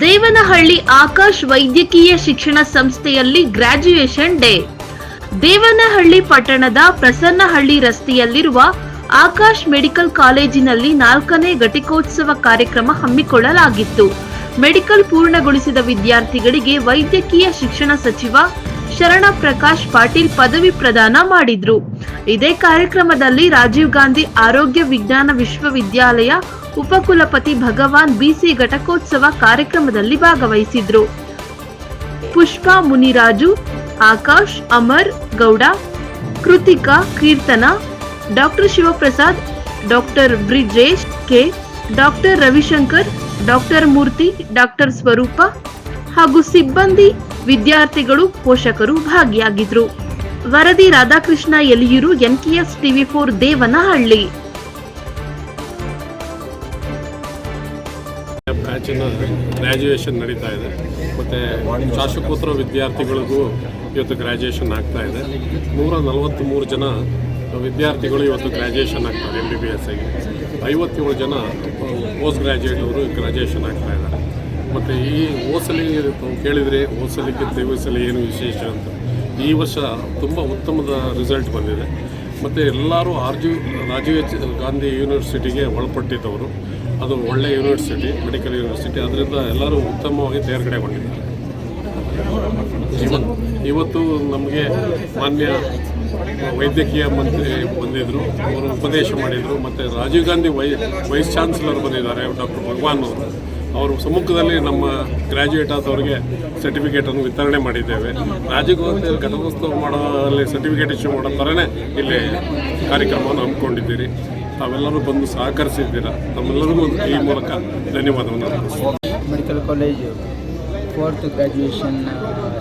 ದೇವನಹಳ್ಳಿ ಆಕಾಶ್ ವೈದ್ಯಕೀಯ ಶಿಕ್ಷಣ ಸಂಸ್ಥೆಯಲ್ಲಿ ಗ್ರಾಜ್ಯುಯೇಷನ್ ಡೇ. ದೇವನಹಳ್ಳಿ ಪಟ್ಟಣದ ಪ್ರಸನ್ನಹಳ್ಳಿ ರಸ್ತೆಯಲ್ಲಿರುವ ಆಕಾಶ್ ಮೆಡಿಕಲ್ ಕಾಲೇಜಿನಲ್ಲಿ ನಾಲ್ಕನೇ ಘಟಿಕೋತ್ಸವ ಕಾರ್ಯಕ್ರಮ ಹಮ್ಮಿಕೊಳ್ಳಲಾಗಿತ್ತು. ಮೆಡಿಕಲ್ ಪೂರ್ಣಗೊಳಿಸಿದ ವಿದ್ಯಾರ್ಥಿಗಳಿಗೆ ವೈದ್ಯಕೀಯ ಶಿಕ್ಷಣ ಸಚಿವ ಶರಣ ಪ್ರಕಾಶ್ ಪಾಟೀಲ್ ಪದವಿ ಪ್ರದಾನ ಮಾಡಿದ್ರು. ಇದೇ ಕಾರ್ಯಕ್ರಮದಲ್ಲಿ ರಾಜೀವ್ ಗಾಂಧಿ ಆರೋಗ್ಯ ವಿಜ್ಞಾನ ವಿಶ್ವವಿದ್ಯಾಲಯ ಉಪಕುಲಪತಿ ಭಗವಾನ್ ಬಿಸಿ ಘಟಕೋತ್ಸವ ಕಾರ್ಯಕ್ರಮದಲ್ಲಿ ಭಾಗವಹಿಸಿದ್ರು. Pushpa Muniraju, Akash, Amar, Gowda, Krithika, Keerthana, doctor Shivaprasad, doctor Brijesh K, doctor Ravishankar, doctor Murthy, doctor Swaroopa ಹಾಗೂ ಸಿಬ್ಬಂದಿ ವಿದ್ಯಾರ್ಥಿಗಳು ಪೋಷಕರು ಭಾಗಿಯಾಗಿದ್ರು. ವರದಿ Radhakrishna Eliyur NKS TV four Devanahalli. ಬ್ಯಾಚಿನ graduation ನಡೀತಾ ಇದೆ. ಮತ್ತು ಶಾಸಕೋತ್ತರ ವಿದ್ಯಾರ್ಥಿಗಳಿಗೂ ಇವತ್ತು ಗ್ರ್ಯಾಜುಯೇಷನ್ ಆಗ್ತಾ ಇದೆ. ನೂರ ನಲವತ್ತ್ಮೂರು ಜನ ವಿದ್ಯಾರ್ಥಿಗಳು ಇವತ್ತು ಗ್ರ್ಯಾಜುಯೇಷನ್ ಆಗ್ತಾರೆ ಎಂ ಬಿ ಬಿ ಎಸ್ ಆಗಿ ಐವತ್ತೇಳು ಜನ ಪೋಸ್ಟ್ ಗ್ರ್ಯಾಜುಯೇಟ್ ಅವರು ಗ್ರ್ಯಾಜುಯೇಷನ್ ಆಗ್ತಾ ಇದ್ದಾರೆ. ಮತ್ತು ಈ ಓಸಲಿ ಕೇಳಿದರೆ ಓಸಲಿಕ್ಕೆ ಈ ಸಲ ಏನು ವಿಶೇಷ ಅಂತ. ಈ ವರ್ಷ ತುಂಬ ಉತ್ತಮದ ರಿಸಲ್ಟ್ ಬಂದಿದೆ. ಮತ್ತು ಎಲ್ಲರೂ ಆರ್ಜು ರಾಜೀವ್ ಎಚ್ ಗಾಂಧಿ ಯೂನಿವರ್ಸಿಟಿಗೆ ಒಳಪಟ್ಟಿದ್ದವರು. ಅದು ಒಳ್ಳೆ ಯೂನಿವರ್ಸಿಟಿ ಮೆಡಿಕಲ್ ಯೂನಿವರ್ಸಿಟಿ ಅದರಿಂದ ಎಲ್ಲರೂ ಉತ್ತಮವಾಗಿ ತೇರ್ಗಡೆಗೊಂಡಿದ್ದಾರೆ ಇವತ್ತು ನಮಗೆ ಮಾನ್ಯ ವೈದ್ಯಕೀಯ ಮಂತ್ರಿ ಬಂದಿದ್ದರು ಅವರು ಉಪದೇಶ ಮಾಡಿದರು, ಮತ್ತು ರಾಜೀವ್ ಗಾಂಧಿ ವೈ ವೈಸ್ ಚಾನ್ಸಲರ್ ಬಂದಿದ್ದಾರೆ, ಡಾಕ್ಟರ್ ಭಗವಾನ್ ಅವರು. ಅವರು ಸಮ್ಮುಖದಲ್ಲಿ ನಮ್ಮ ಗ್ರ್ಯಾಜುಯೇಟ್ ಆದವರಿಗೆ ಸರ್ಟಿಫಿಕೇಟನ್ನು ವಿತರಣೆ ಮಾಡಿದ್ದೇವೆ. ರಾಜೀವ್ ಗಾಂಧಿ ಘಟಕೋತ್ಸವ ಮಾಡೋಲ್ಲಿ ಸರ್ಟಿಫಿಕೇಟ್ ಇಶ್ಯೂ ಮಾಡೋ ಥರನೇ ಇಲ್ಲಿ ಕಾರ್ಯಕ್ರಮವನ್ನು ಹಮ್ಮಿಕೊಂಡಿದ್ದೀರಿ. ತಾವೆಲ್ಲರೂ ಬಂದು ಸಹಕರಿಸಿದ್ದೀರಾ? ತಮ್ಮೆಲ್ಲರಿಗೂ ಈ ಮೂಲಕ ಧನ್ಯವಾದವನ್ನು ಮೆಡಿಕಲ್ ಕಾಲೇಜು ಫೋರ್ತ್ ಗ್ರ್ಯಾಜುಯೇಷನ್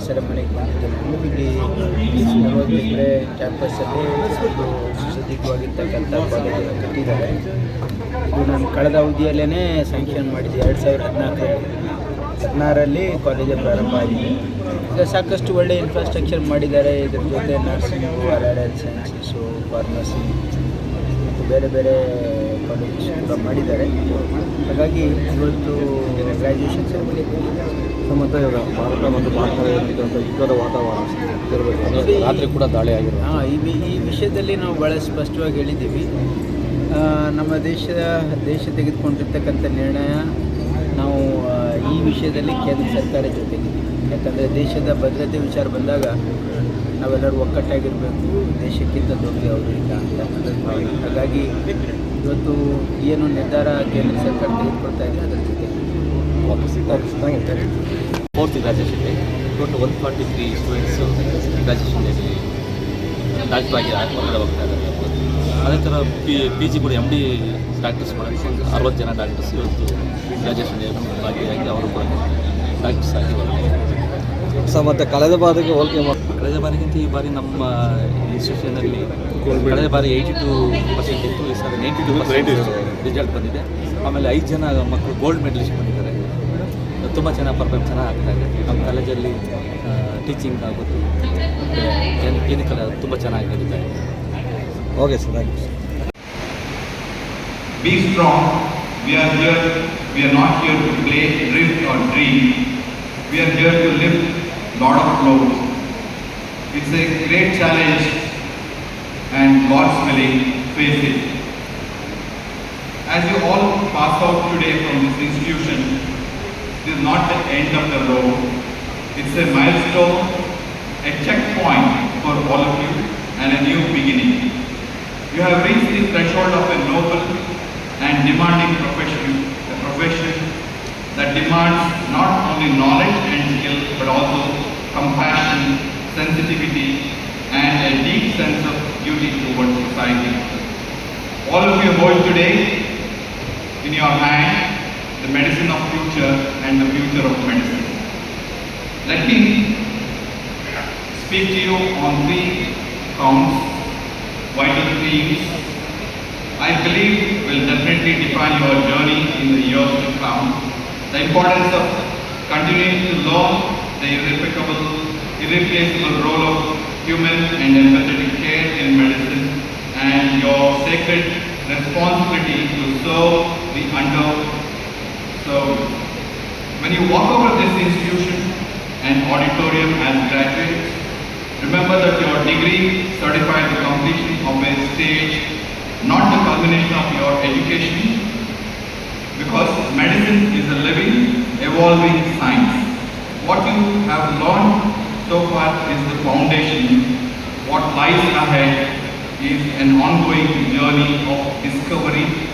ಸೆರೆಮನಿಗೆ ಬಂದಿದ್ದೆ. ಇಲ್ಲಿ ಓದಿದ್ರೆ ಕ್ಯಾಂಪಸ್ಸಲ್ಲಿ ಒಂದು ಸುಸಜ್ಜಿತವಾಗಿರ್ತಕ್ಕಂಥ ಕಾಲೇಜನ್ನು ಕಟ್ಟಿದ್ದಾರೆ. ಇದು ನಾನು ಕಳೆದ ಅವಧಿಯಲ್ಲೇ ಸ್ಯಾಂಕ್ಷನ್ ಮಾಡಿದ್ದೆ ಎರಡು ಸಾವಿರದ ಹದಿನಾಲ್ಕರಲ್ಲಿ ಹದಿನಾರರಲ್ಲಿ ಕಾಲೇಜು ಪ್ರಾರಂಭ ಆಗಿದೆ. ಈಗ ಸಾಕಷ್ಟು ಒಳ್ಳೆಯ ಇನ್ಫ್ರಾಸ್ಟ್ರಕ್ಚರ್ ಮಾಡಿದ್ದಾರೆ. ಇದ್ರ ಜೊತೆ ನರ್ಸಿಂಗು ಅಲೈಡ್ ಸೈನ್ಸಸ್ಸು ಫಾರ್ಮಸಿ ಬೇರೆ ಬೇರೆ ಕಾಲೇಜಸ್ ಕೂಡ ಮಾಡಿದ್ದಾರೆ. ಹಾಗಾಗಿ ಇವತ್ತು ಗ್ರ್ಯಾಜುಯೇಷನ್ ಸೆರೆಮನಿ ಸಮತ ಇವಾಗ ಭಾರತ ಮತ್ತು ಭಾರತದಲ್ಲಿರುವಂಥ ಯುದ್ಧದ ವಾತಾವರಣ ರಾತ್ರಿ ಕೂಡ ದಾಳಿ ಆಗಿದೆ ಹಾಂ ಈ ಈ ವಿಷಯದಲ್ಲಿ ನಾವು ಭಾಳ ಸ್ಪಷ್ಟವಾಗಿ ಹೇಳಿದ್ದೀವಿ. ನಮ್ಮ ದೇಶದ ದೇಶ ತೆಗೆದುಕೊಂಡಿರ್ತಕ್ಕಂಥ ನಿರ್ಣಯ ನಾವು ಈ ವಿಷಯದಲ್ಲಿ ಕೇಂದ್ರ ಸರ್ಕಾರ ಜೊತೆಗಿದ್ದೀವಿ ಯಾಕಂದರೆ ದೇಶದ ಭದ್ರತೆ ವಿಚಾರ ಬಂದಾಗ ನಾವೆಲ್ಲರೂ ಒಕ್ಕಟ್ಟಾಗಿರಬೇಕು ದೇಶಕ್ಕಿಂತ ದೊಡ್ಡ ಅವರು ಇಲ್ಲ ಅಂತ. ಹಾಗಾಗಿ ಇವತ್ತು ಏನು ನಿರ್ಧಾರ ಕೇಂದ್ರ ಸರ್ಕಾರ ತೆಗೆದುಕೊಳ್ತಾ ಇದೆ ಅದರ ಜೊತೆ fourth ಗ್ರಾಜುಯೇಷನ್ಗೆ total one forty three students ಗ್ರಾಜುಯೇಷನ್ನಲ್ಲಿ ಡಾಕ್ಟ್ರಾಗಿ ಆತ್ಮಹತ್ಯೆ ಹೋಗ್ತಾ ಇದ್ದಾರೆ ಅದೇ ಥರ ಪಿ ಪಿ ಜಿ ಕೂಡ ಎಂ ಡಿ ಡಾಕ್ಟರ್ಸ್ ಕೂಡ ಅರವತ್ತು ಜನ ಡಾಕ್ಟರ್ಸ್ ಇವತ್ತು ಗ್ರಾಜುಯೇಷನ್ ಭಾಗಿಯಾಗಿ ಅವರು ಕೂಡ ಡಾಕ್ಟರ್ಸ್ ಆಗಿ ಸೊ ಮತ್ತು ಕಳೆದ ಬಾರಿಗೆ ಹೋಲಿಕೆ ಮಾಡಿ ಕಳೆದ ಬಾರಿಗಿಂತ ಈ ಬಾರಿ ನಮ್ಮ ಇನ್ಸ್ಟಿಟ್ಯೂಷನಲ್ಲಿ ಕಳೆದ ಬಾರಿ ಏಯ್ಟಿ ಟು ಪರ್ಸೆಂಟ್ ಇತ್ತು ಈ ಸಲ ನೈಂಟಿ ಟು ಪರ್ಸೆಂಟ್ ರಿಸಲ್ಟ್ ಬಂದಿದೆ. ಆಮೇಲೆ ಐದು ಜನ ಮಕ್ಕಳು ಗೋಲ್ಡ್ ಮೆಡಲಿಸ್ಟ್ ಬಂದಿದ್ದಾರೆ. ತುಂಬ ಚೆನ್ನಾಗಿ ಪರ್ಫಾರ್ಮ್ ಚೆನ್ನಾಗಿ ಆಗ್ತಾ ಇದೆ. ನಮ್ಮ ಕಾಲೇಜಲ್ಲಿ ಟೀಚಿಂಗ್ ಆಗೋದು ಕಲೆ ತುಂಬ ಚೆನ್ನಾಗಿ ನಡೀತಾ ಇದೆ. Okay sir thank you Be strong. We are here. We are not here to play, drift or dream. We are here to lift lot of loads. It's a great challenge and God's willing, face it. As you all pass out today from this institution, this is not the end of the road. It's a milestone, a checkpoint for all of you and a new beginning. You have reached the threshold of a noble and demanding profession, a profession that demands not only knowledge and skill but also compassion, sensitivity, and a deep sense of duty towards society. All of you hold today in your hand the medicine of future and the future of medicine. Let me speak to you on three counts, vital themes I believe will definitely define your journey in the years to come. The importance of continuing to learn the irreplicable, irreplaceable role of human and empathetic care in medicine and your sacred responsibility to serve the underserved. When you walk of this institution and auditorium as graduates, remember that your degree certifies the completion of a stage, not the culmination of your education, because medicine is a living, evolving science. What you have learned so far is the foundation. What lies ahead is an ongoing journey of discovery